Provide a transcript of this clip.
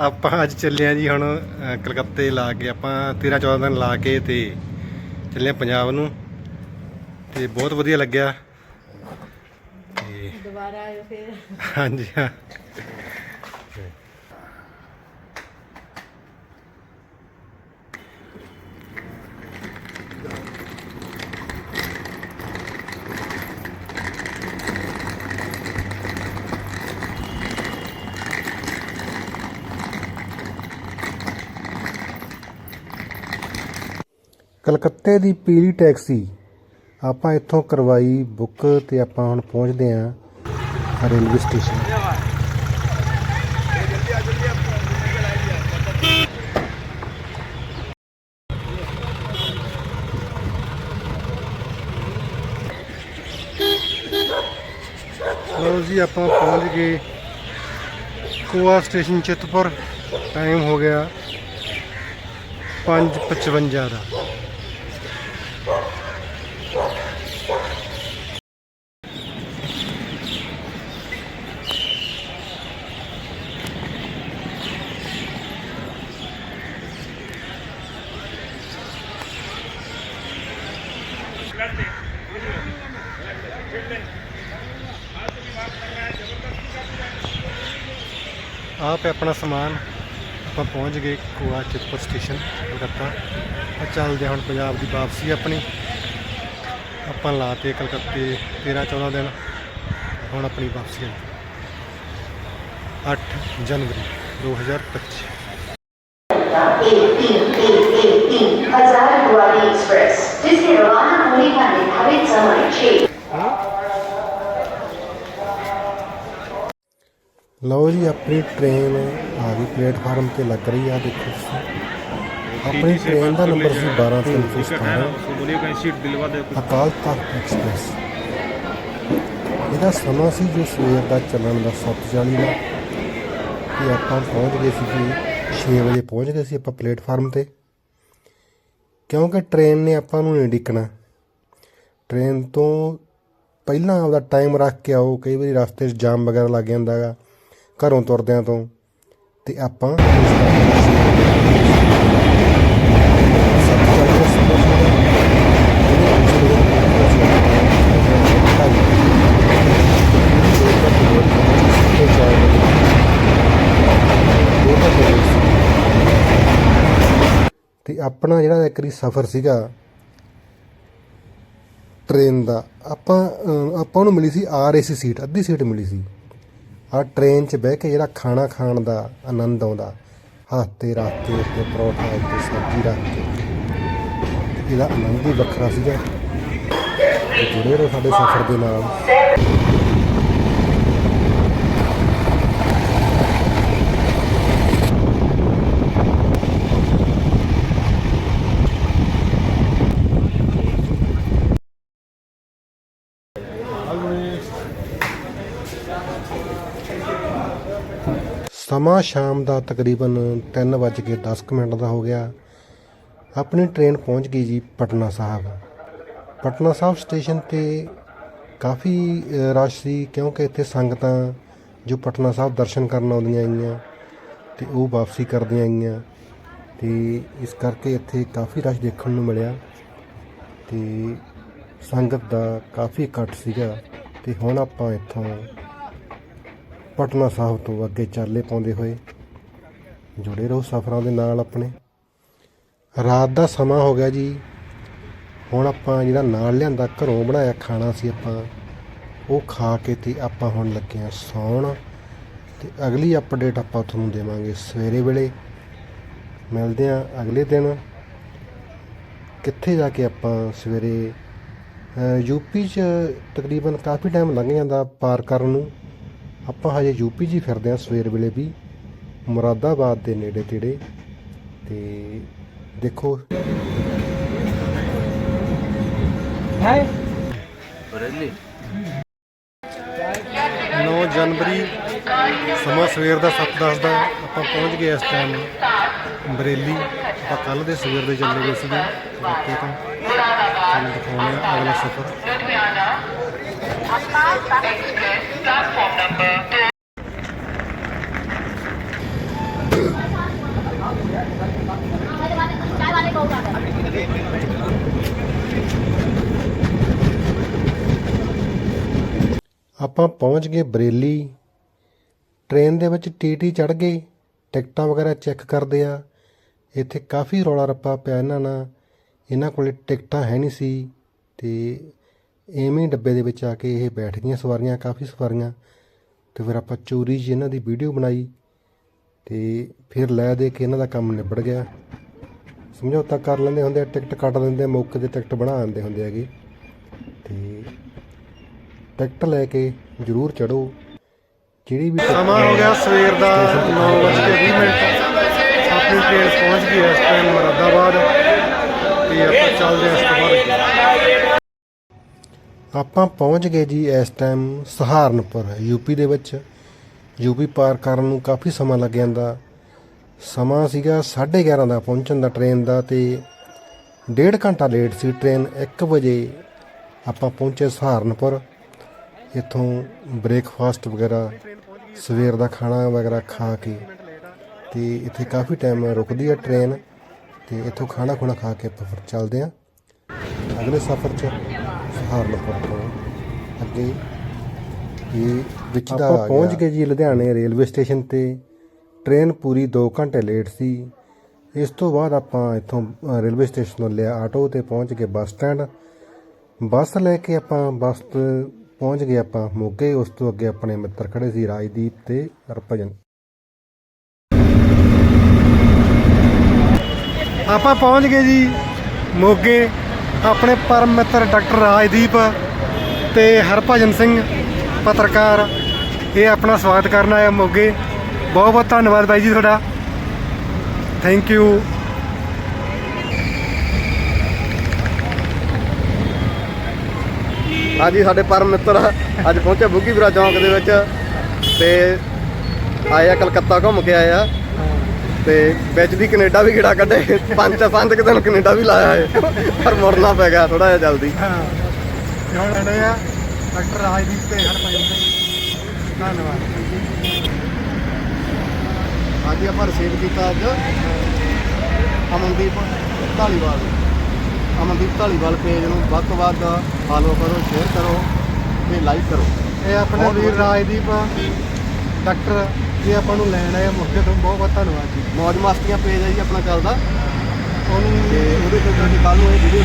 ਆਪਾਂ ਅੱਜ ਚੱਲੇ ਆ ਜੀ ਹੁਣ ਅ, ਕਲਕੱਤੇ ਲਾ ਕੇ ਆਪਾਂ 13 14 ਦਿਨ ਲਾ ਕੇ ਤੇ ਚੱਲੇ ਆ ਪੰਜਾਬ ਨੂੰ। ਤੇ ਬਹੁਤ ਵਧੀਆ ਲੱਗਿਆ। ਤੇ ਦੁਬਾਰਾ ਆਇਓ ਫਿਰ। ਹਾਂਜੀ ਹਾਂ। ਕਲਕੱਤੇ ਦੀ ਪੀਲੀ ਟੈਕਸੀ ਆਪਾਂ ਇੱਥੋਂ ਕਰਵਾਈ, ਬੁੱਕ ਤੇ ਆਪਾਂ ਹੁਣ ਪਹੁੰਚਦੇ ਆਂ ਰੇਲਵੇ ਸਟੇਸ਼ਨ ਲਓ ਜੀ, ਆਪਾਂ ਪਹੁੰਚ ਗਏ ਕੋਆ ਸਟੇਸ਼ਨ ਚਿੱਤਪੁਰ। ਟਾਈਮ ਹੋ ਗਿਆ 5:55 ਦਾ। ਆਪ ਹੈ ਆਪਣਾ ਸਮਾਨ ਆਪਾਂ ਪਹੁੰਚ ਗਏ ਕੋਆ ਚਿੱਤਪੁਰ ਸਟੇਸ਼ਨ ਕਲਕੱਤਾ ਆ ਚੱਲਦੇ ਹਾਂ ਹੁਣ ਪੰਜਾਬ ਦੀ ਵਾਪਸੀ ਆਪਣੀ ਆਪਾਂ ਲਾਤੇ ਕਲਕੱਤੇ 13 14 ਦਿਨ ਹੁਣ ਆਪਣੀ ਵਾਪਸੀ ਹੈ 8 ਜਨਵਰੀ 2025 हजारीबाग एक्सप्रेस जिसके रवाना ਲਓ ਜੀ ਆਪਣੀ ਟ੍ਰੇਨ ਆ ਗਈ ਪਲੇਟਫਾਰਮ ਤੇ ਲੱਗ ਰਹੀ ਆ ਦੇਖੋ ਤੁਸੀਂ। ਆਪਣੀ ਟ੍ਰੇਨ ਦਾ ਨੰਬਰ ਸੀ 12317 ਅਕਾਲ ਤਖਤ ਐਕਸਪ੍ਰੈਸ। ਇਹਦਾ ਸਮਾਂ ਸੀ ਜੋ ਸਵੇਰ ਦਾ ਚੱਲਣ ਦਾ 7:40 ਦਾ। ਕਿ ਆਪਾਂ ਪਹੁੰਚ ਗਏ ਸੀ ਜੀ 6 ਵਜੇ ਪਹੁੰਚ ਗਏ ਸੀ ਆਪਾਂ ਪਲੇਟਫਾਰਮ ਤੇ। ਕਿਉਂਕਿ ਟ੍ਰੇਨ ਨੇ ਆਪਾਂ ਨੂੰ ਨਹੀਂ ਡਿੱਕਣਾ। ਟ੍ਰੇਨ ਤੋਂ ਪਹਿਲਾਂ ਆਪਦਾ ਟਾਈਮ ਰੱਖ ਕੇ ਆਓ ਕਈ ਵਾਰੀ ਰਸਤੇ 'ਚ ਜਾਮ ਵਗੈਰਾ ਲੱਗ ਜਾਂਦਾਗਾ ਘਰੋਂ ਤੁਰਦਿਆਂ ਤੋਂ, ਤੇ ਆਪਾਂ ਤੇ ਆਪਣਾ ਜਿਹੜਾ ਇੱਕ ਵਾਰੀ ਸਫ਼ਰ ਸੀਗਾ ਟ੍ਰੇਨ ਦਾ, ਆਪਾਂ ਆਪਾਂ ਨੂੰ ਮਿਲੀ ਸੀ ਆਰ ਏਸੀ ਸੀਟ ਅੱਧੀ ਸੀਟ ਮਿਲੀ ਸੀ। ਆ ਟ੍ਰੇਨ 'ਚ ਬਹਿ ਕੇ ਜਿਹੜਾ ਖਾਣਾ ਖਾਣ ਦਾ ਆਨੰਦ ਆਉਂਦਾ ਹੱਥ ਤੇ ਰਾਤੇ ਉੱਤੇ ਪਰੌਠਾ, ਉੱਤੇ ਸਬਜ਼ੀ ਰੱਖ ਕੇ। ਤੇ ਇਹਦਾ ਆਨੰਦ ਹੀ ਵੱਖਰਾ ਸੀਗਾ। ਤੇ ਜੁੜੇ ਰਹੋ ਸਾਡੇ ਸਫ਼ਰ ਦੇ ਨਾਲ। ਸਮਾਂ ਸ਼ਾਮ ਦਾ ਤਕਰੀਬਨ 3:10 ਮਿੰਟ ਦਾ ਹੋ ਗਿਆ। ਆਪਣੀ ਟ੍ਰੇਨ ਪਹੁੰਚ ਗਈ ਜੀ ਪਟਨਾ ਸਾਹਿਬ। ਪਟਨਾ ਸਾਹਿਬ ਸਟੇਸ਼ਨ ਤੇ ਕਾਫੀ ਰਸ਼ ਸੀ ਕਿਉਂਕਿ ਇੱਥੇ ਸੰਗਤਾਂ ਜੋ ਪਟਨਾ ਸਾਹਿਬ ਦਰਸ਼ਨ ਕਰਨ ਆਉਂਦੀਆਂ ਆਈਆਂ ਤੇ ਉਹ ਵਾਪਸੀ ਕਰਦੀਆਂ ਆਈਆਂ ਤੇ ਇਸ ਕਰਕੇ ਇੱਥੇ ਕਾਫੀ ਰਸ਼ ਦੇਖਣ ਨੂੰ ਮਿਲਿਆ ਤੇ ਸੰਗਤ ਦਾ ਕਾਫੀ ਇਕੱਠ ਸੀਗਾ ਤੇ ਹੁਣ ਆਪਾਂ ਇੱਥੋਂ ਪਟਨਾ ਸਾਹਿਬ ਤੋਂ ਅੱਗੇ ਚਾਲੇ ਪਾਉਂਦੇ ਹੋਏ ਜੁੜੇ ਰਹੋ ਸਫ਼ਰਾਂ ਦੇ ਨਾਲ ਆਪਣੇ। ਰਾਤ ਦਾ ਸਮਾਂ ਹੋ ਗਿਆ ਜੀ। ਹੁਣ ਆਪਾਂ ਜਿਹੜਾ ਨਾਲ ਲਿਆਂਦਾ ਘਰੋਂ ਬਣਾਇਆ ਖਾਣਾ ਸੀ ਆਪਾਂ, ਉਹ ਖਾ ਕੇ ਤੇ ਆਪਾਂ ਹੁਣ ਲੱਗੇ ਹਾਂ ਸੌਣ। ਤੇ ਅਗਲੀ ਅਪਡੇਟ ਆਪਾਂ ਤੁਹਾਨੂੰ ਦੇਵਾਂਗੇ ਸਵੇਰੇ ਵੇਲੇ। ਮਿਲਦੇ ਹਾਂ ਅਗਲੇ ਦਿਨ। ਕਿੱਥੇ ਜਾ ਕੇ ਆਪਾਂ ਸਵੇਰੇ ਯੂਪੀ 'ਚ ਤਕਰੀਬਨ ਕਾਫੀ ਟਾਈਮ ਲੰਘ ਜਾਂਦਾ ਪਾਰ ਕਰਨ ਨੂੰ। ਆਪਾਂ ਹਜੇ ਯੂਪੀ ਜੀ ਫਿਰਦੇ ਆ ਸਵੇਰ ਵੇਲੇ ਵੀ ਮੁਰਾਦਾਬਾਦ ਦੇ ਨੇੜੇ ਤੇੜੇ ਤੇ ਦੇਖੋ। ਹੈ? ਬਰੇਲੀ 9 ਜਨਵਰੀ ਸਮਾਂ ਸਵੇਰ ਦਾ 7:10 ਦਾ ਆਪਾਂ ਪਹੁੰਚ ਗਏ ਇਸ ਟਾਈਮ ਬਰੇਲੀ। ਆਪਾਂ ਕੱਲ ਦੇ ਸਵੇਰ ਦੇ ਚੱਲੇ ਗਏ ਸੀਗੇ ਰੱਤੇ ਤੋਂ ਤੁਹਾਨੂੰ ਸਫ਼ਰ। ਆਪਾਂ ਪਹੁੰਚ ਗਏ ਬਰੇਲੀ। ਟ੍ਰੇਨ ਦੇ ਵਿੱਚ ਟੀਟੀ ਚੜ ਗਏ। ਟਿਕਟਾਂ ਵਗੈਰਾ ਚੈੱਕ ਕਰਦੇ ਆ। ਇੱਥੇ ਕਾਫੀ ਰੌਲਾ ਰੱਪਾ ਪਿਆ ਇਹਨਾਂ ਨਾਲ। ਇਹਨਾਂ ਕੋਲੇ ਟਿਕਟਾਂ ਹੈ ਨਹੀਂ ਸੀ ਤੇ ਐਵੇਂ ਡੱਬੇ ਦੇ ਵਿੱਚ ਆ ਕੇ ਇਹ ਬੈਠ ਗਈਆਂ ਸਵਾਰੀਆਂ, ਕਾਫੀ ਸਵਾਰੀਆਂ। ਤੇ ਫਿਰ ਆਪਾਂ ਚੋਰੀ ਜੀ ਇਹਨਾਂ ਦੀ ਵੀਡੀਓ ਬਣਾਈ ਤੇ ਫਿਰ ਲੈ ਦੇ ਕੇ ਇਹਨਾਂ ਦਾ ਕੰਮ ਨਿਬੜ ਗਿਆ। ਸਮਝੌਤਾ ਕਰ ਲੈਂਦੇ ਹੁੰਦੇ ਆ, ਟਿਕਟ ਕੱਟ ਦਿੰਦੇ ਮੌਕੇ ਤੇ ਟਿਕਟ ਬਣਾ ਦਿੰਦੇ ਹੁੰਦੇ ਹੈਗੇ। ਤੇ ਟਿਕਟ ਲੈ ਕੇ ਜ਼ਰੂਰ ਚੜੋ ਜਿਹੜੀ ਵੀ ਸਮਾਂ ਹੋ ਗਿਆ ਸਵੇਰ ਦਾ 9:20 ਮਿੰਟ। ਆਪਣੀ ਟ੍ਰੇਨ ਪਹੁੰਚ ਗਈ ਹੈ ਇਸ ਟਾਈਮ ਮੁਰਾਦਾਬਾਦ। ਤੇ ਆਪਾਂ ਚੱਲਦੇ ਹਾਂ ਆਪਾਂ ਪਹੁੰਚ ਗਏ ਜੀ ਇਸ ਟਾਈਮ ਸਹਾਰਨਪੁਰ ਯੂਪੀ ਦੇ ਵਿੱਚ। ਯੂਪੀ ਪਾਰ ਕਰਨ ਨੂੰ ਕਾਫੀ ਸਮਾਂ ਲੱਗ ਜਾਂਦਾ। ਸਮਾਂ ਸੀਗਾ 11:30 ਦਾ ਪਹੁੰਚਣ ਦਾ ਟ੍ਰੇਨ ਦਾ ਤੇ ਡੇਢ ਘੰਟਾ ਲੇਟ ਸੀ ਟ੍ਰੇਨ 1 ਵਜੇ ਆਪਾਂ ਪਹੁੰਚੇ ਸਹਾਰਨਪੁਰ। ਇੱਥੋਂ ਬ੍ਰੇਕਫਾਸਟ ਵਗੈਰਾ, ਸਵੇਰ ਦਾ ਖਾਣਾ ਵਗੈਰਾ ਖਾ ਕੇ ਤੇ ਇੱਥੇ ਕਾਫੀ ਟਾਈਮ ਰੁਕਦੀ ਹੈ ਟ੍ਰੇਨ ਤੇ ਇੱਥੋਂ ਖਾਣਾ ਖੁਣਾ ਖਾ ਕੇ ਆਪਾਂ ਫਿਰ ਚੱਲਦੇ ਹਾਂ। ਅਗਲੇ ਸਫ਼ਰ 'ਚ ਸਹਾਰਨਪੁਰ ਤੋਂ ਅੱਗੇ ਇਹ ਵਿੱਚ ਦਾ ਆਪਾਂ ਪਹੁੰਚ ਗਏ ਜੀ ਲੁਧਿਆਣੇ ਰੇਲਵੇ ਸਟੇਸ਼ਨ ਤੇ। ਟ੍ਰੇਨ ਪੂਰੀ 2 ਘੰਟੇ ਲੇਟ ਸੀ। ਇਸ ਤੋਂ ਬਾਅਦ ਆਪਾਂ ਇੱਥੋਂ ਰੇਲਵੇ ਸਟੇਸ਼ਨ ਤੋਂ ਲਿਆ ਆਟੋ ਤੇ ਪਹੁੰਚ ਕੇ ਬੱਸ ਸਟੈਂਡ। ਬੱਸ ਲੈ ਕੇ ਆਪਾਂ ਬੱਸ ਪਹੁੰਚ ਗਏ ਆਪਾਂ ਮੋਗੇ। ਉਸ ਤੋਂ ਅੱਗੇ ਆਪਣੇ ਮਿੱਤਰ ਖੜੇ ਸੀ ਰਾਜਦੀਪ ਤੇ ਹਰਭਜਨ। ਆਪਾਂ ਪਹੁੰਚ ਗਏ ਜੀ ਮੋਗੇ। ਆਪਣੇ ਪਰਮ ਮਿੱਤਰ ਡਾਕਟਰ ਰਾਜਦੀਪ ਤੇ ਹਰਭਜਨ ਸਿੰਘ ਪੱਤਰਕਾਰ, ਇਹ ਆਪਣਾ ਸਵਾਗਤ ਕਰਨ ਆਇਆ ਮੋਗੇ। ਬਹੁਤ ਬਹੁਤ ਧੰਨਵਾਦ ਬਾਈ ਜੀ ਤੁਹਾਡਾ। ਥੈਂਕ ਯੂ ਹਾਂਜੀ, ਸਾਡੇ ਪਰਮ ਮਿੱਤਰ ਅੱਜ ਪਹੁੰਚੇ ਬੁੱਗੀਪੁਰਾ ਚੌਂਕ ਦੇ ਵਿੱਚ ਤੇ ਆਇਆ ਕਲਕੱਤਾ ਘੁੰਮ ਕੇ ਆਇਆ ਤੇ ਵਿੱਚ ਦੀ ਕੈਨੇਡਾ ਵੀ ਗਿੜਾ ਕੱਢੇ। ਪੰਜ ਪੰਜ ਕੁ ਦਿਨ ਕੈਨੇਡਾ ਵੀ ਲਾਇਆ ਏ ਪਰ ਮੁੜਨਾ ਪੈ ਗਿਆ ਥੋੜਾ ਜਿਹਾ ਜਲਦੀ। ਹਾਂ। ਹੁਣ ਆਏ ਆ ਡਾਕਟਰ ਰਾਜਦੀਪ ਤੇ ਹਰਭਜਨ ਸਿੰਘ। ਧੰਨਵਾਦ। ਹਾਂਜੀ ਆਪਾਂ ਰਿਸੀਵ ਕੀਤਾ ਅੱਜ ਅਮਨਦੀਪ ਢਾਲੀਵਾਲ ਅਮਨਦੀਪ ਢਾਲੀਵਾਲ ਪੇਜ ਨੂੰ ਵੱਧ ਤੋਂ ਵੱਧ ਫਾਲੋ ਕਰੋ ਸ਼ੇਅਰ ਕਰੋ ਤੇ ਲਾਈਕ ਕਰੋ। ਇਹ ਆਪਣੇ ਵੀਰ। ਰਾਜਦੀਪ ਡਾਕਟਰ ਜੀ ਆਪਾਂ ਨੂੰ ਲੈਣ ਆਏ ਆ ਮੋਗੇ ਤੋਂ ਬਹੁਤ ਬਹੁਤ ਧੰਨਵਾਦ ਜੀ। ਮੌਜ ਮਸਤੀਆਂ ਪੇਜ ਹੈ ਜੀ ਆਪਣਾ ਚੱਲਦਾ ਉਹਨੂੰ ਤੇ ਉਹਦੇ ਤੇ ਤੁਸੀਂ ਕੱਲ ਨੂੰ ਇਹ ਵੀਡੀਓ